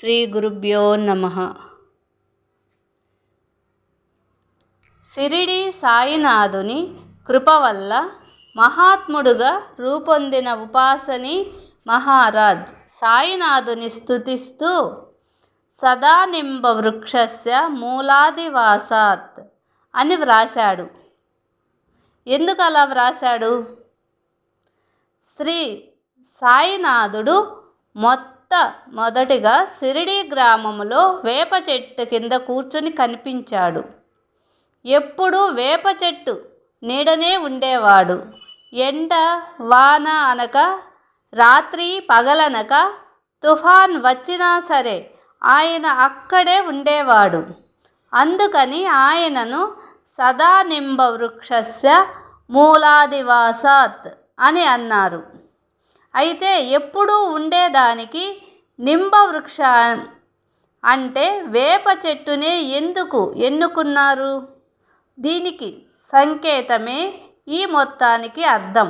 శ్రీ గురుభ్యో నమ. సిరిడి సాయినాథుని కృప వల్ల మహాత్ముడుగా రూపొందిన ఉపాసని మహారాజ్ సాయినాథుని స్థుతిస్తూ సదానింబ వృక్షస్య మూలాదివాసాత్ అని వ్రాశాడు. ఎందుకు అలా వ్రాశాడు? శ్రీ సాయినాథుడు మొట్ట మొదటిగా సిరిడి గ్రామంలో వేప చెట్టు కింద కూర్చుని కనిపించాడు. ఎప్పుడూ వేప చెట్టు నీడనే ఉండేవాడు. ఎండ వాన అనక రాత్రి పగలనక తుఫాన్ వచ్చినా సరే ఆయన అక్కడే ఉండేవాడు. అందుకని ఆయనను సదానింబ వృక్షస్య మూలాదివాసాత్ అని అన్నారు. అయితే ఎప్పుడూ ఉండేదానికి నింబ వృక్ష అంటే వేప చెట్టునే ఎందుకు ఎన్నుకున్నారు? దీనికి సంకేతమే ఈ మొత్తానికి అర్థం.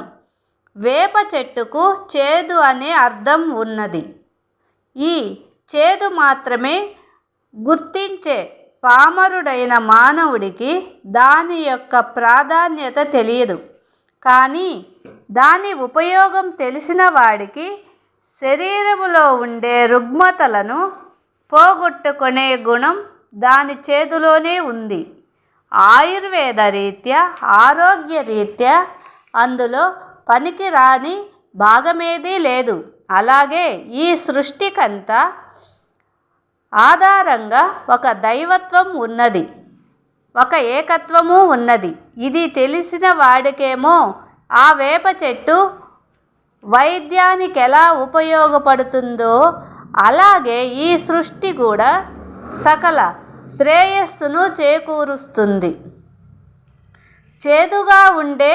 వేప చెట్టుకు చేదు అనే అర్థం ఉన్నది. ఈ చేదు మాత్రమే గుర్తించే పామరుడైన మానవుడికి దాని యొక్క ప్రాధాన్యత తెలియదు. కానీ దాని ఉపయోగం తెలిసిన వాడికి శరీరములో ఉండే రుగ్మతలను పోగొట్టుకునే గుణం దాని చేతిలోనే ఉంది. ఆయుర్వేద రీత్యా ఆరోగ్య రీత్యా అందులో పనికి రాని భాగమేదీ లేదు. అలాగే ఈ సృష్టికంతా ఆధారంగా ఒక దైవత్వం ఉన్నది. ఒక ఏకత్వము ఉన్నది. ఇది తెలిసిన వాడికేమో ఆ వేప చెట్టు వైద్యానికి ఎలా ఉపయోగపడుతుందో అలాగే ఈ సృష్టి కూడా సకల శ్రేయస్సును చేకూరుస్తుంది. చేదుగా ఉండే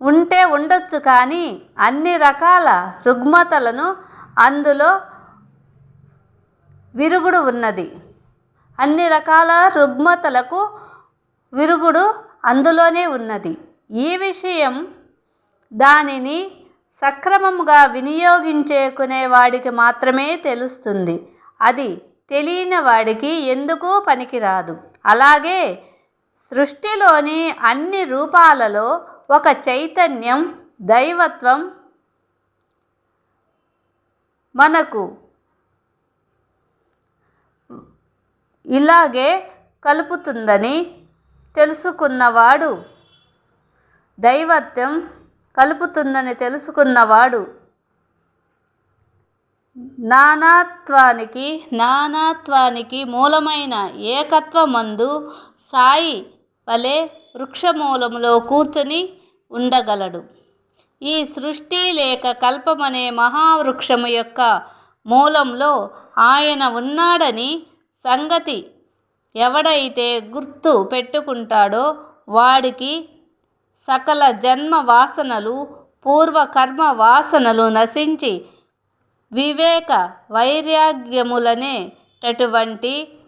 ఉంటే ఉండొచ్చు కానీ అన్ని రకాల రుగ్మతలను అందులో విరుగుడు ఉన్నది. అన్ని రకాల రుగ్మతలకు విరుగుడు అందులోనే ఉన్నది. ఈ విషయం దానిని సక్రమంగా వినియోగించుకునే వాడికి మాత్రమే తెలుస్తుంది. అది తెలియని వాడికి ఎందుకు పనికిరాదు. అలాగే సృష్టిలోని అన్ని రూపాలలో ఒక చైతన్యం దైవత్వం మనకు ఇలాగే కలుపుతుందని తెలుసుకున్నవాడు. దైవత్వం కలుపుతుందని తెలుసుకున్నవాడు. నానాత్వానికి నానాత్వానికి మూలమైన ఏకత్వమందు సాయి వలె వృక్షమూలములో కూర్చొని ఉండగలడు. ఈ సృష్టి లేక కల్పమనే మహావృక్షము యొక్క మూలంలో ఆయన ఉన్నాడని సంగతి ఎవడైతే గుర్తు పెట్టుకుంటాడో వాడికి సకల జన్మ వాసనలు పూర్వకర్మ వాసనలు నశించి వివేక వైరాగ్యములనేటటువంటి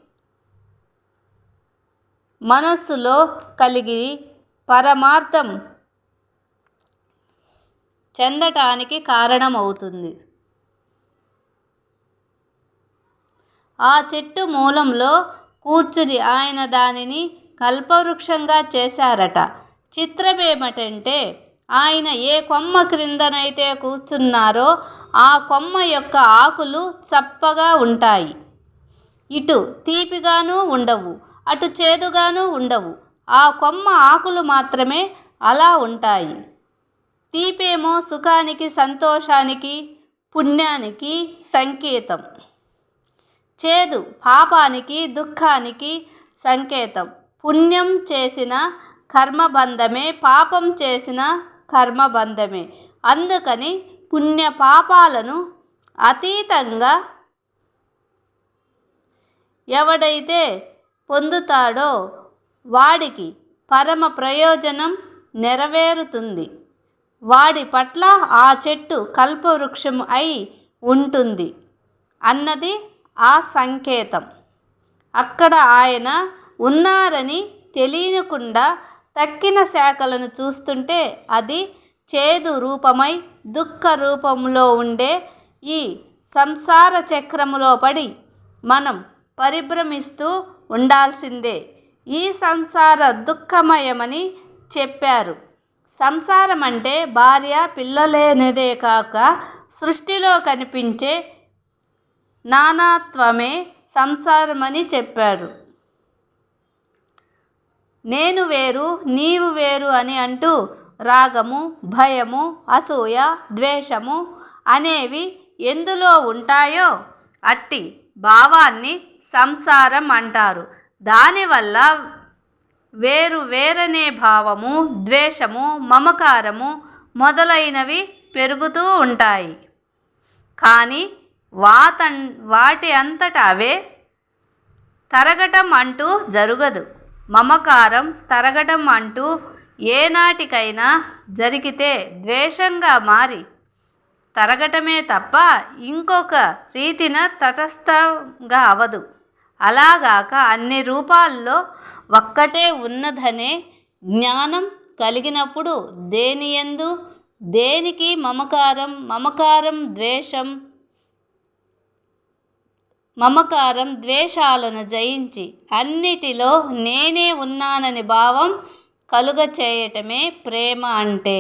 మనస్సులో కలిగి పరమార్థం చెందటానికి కారణమవుతుంది. ఆ చెట్టు మూలంలో కూర్చుని ఆయన దానిని కల్పవృక్షంగా చేశారట. చిత్రమేమిటంటే ఆయన ఏ కొమ్మ క్రిందనైతే కూర్చున్నారో ఆ కొమ్మ యొక్క ఆకులు చప్పగా ఉంటాయి. ఇటు తీపిగాను ఉండవు అటు చేదుగాను ఉండవు. ఆ కొమ్మ ఆకులు మాత్రమే అలా ఉంటాయి. తీపేమో సుఖానికి సంతోషానికి పుణ్యానికి సంకేతం. చేదు పాపానికి దుఃఖానికి సంకేతం. పుణ్యం చేసిన కర్మబంధమే పాపం చేసిన కర్మబంధమే. అందుకని పుణ్య పాపాలను అతీతంగా ఎవడైతే పొందుతాడో వాడికి పరమ ప్రయోజనం నెరవేరుతుంది. వాడి పట్ల ఆ చెట్టు కల్పవృక్షం అయి ఉంటుంది అన్నది ఆ సంకేతం. అక్కడ ఆయన ఉన్నారని తెలియకుండా తక్కిన శాఖలను చూస్తుంటే అది చేదు రూపమై దుఃఖ రూపంలో ఉండే ఈ సంసార చక్రములో పడి మనం పరిభ్రమిస్తూ ఉండాల్సిందే. ఈ సంసార దుఃఖమయమని చెప్పారు. సంసారం అంటే భార్య పిల్లలేనిదే కాక సృష్టిలో కనిపించే నానాత్వమే సంసారమని చెప్పారు నేను వేరు నీవు వేరు అని అంటూ రాగము భయము అసూయ ద్వేషము అనేవి ఎందులో ఉంటాయో అట్టి భావాన్ని సంసారం అంటారు. దానివల్ల వేరు వేరనే భావము ద్వేషము మమకారము మొదలైనవి పెరుగుతూ ఉంటాయి. కానీ వాతన్ వాటి అంతట అవే తరగటం అంటూ జరగదు. మమకారం తరగటం అంటూ ఏనాటికైనా జరిగితే ద్వేషంగా మారి తరగటమే తప్ప ఇంకొక రీతిన తటస్థంగా అవదు. అలాగాక అన్ని రూపాల్లో ఒక్కటే ఉన్నదనే జ్ఞానం కలిగినప్పుడు దేనియందు? దేనికి మమకారం? మమకారం ద్వేషం మమకారం ద్వేషాలను జయించి అన్నిటిలో నేనే ఉన్నానని భావం కలుగ చేయటమే ప్రేమ అంటే.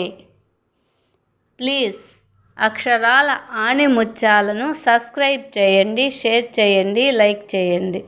ప్లీజ్ అక్షరాల ఆణిముత్యాలను సబ్స్క్రైబ్ చేయండి షేర్ చేయండి లైక్ చేయండి.